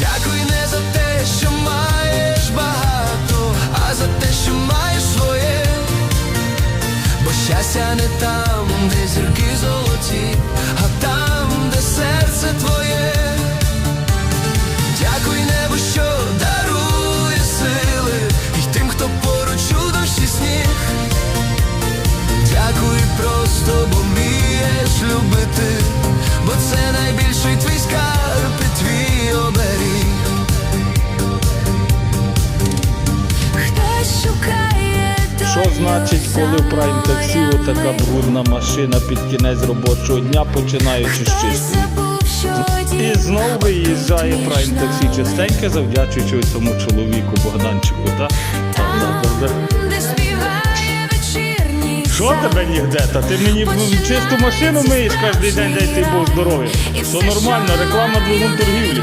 Дякуй не за те, що маєш багато, а за те, що маєш своє. Бо щастя не там, де зірки Що значить, коли в прайм таксі отака брудна машина під кінець робочого дня, починаючи з чистки? І знову виїжджає прайм таксі частенько, завдячуючи цьому чоловіку Богданчику, так? Де Що тебе нігде? Та ти мені чисту машину миєш кожен день, дай ти Бог здоров'я. Все нормально, реклама двигун торгівлі.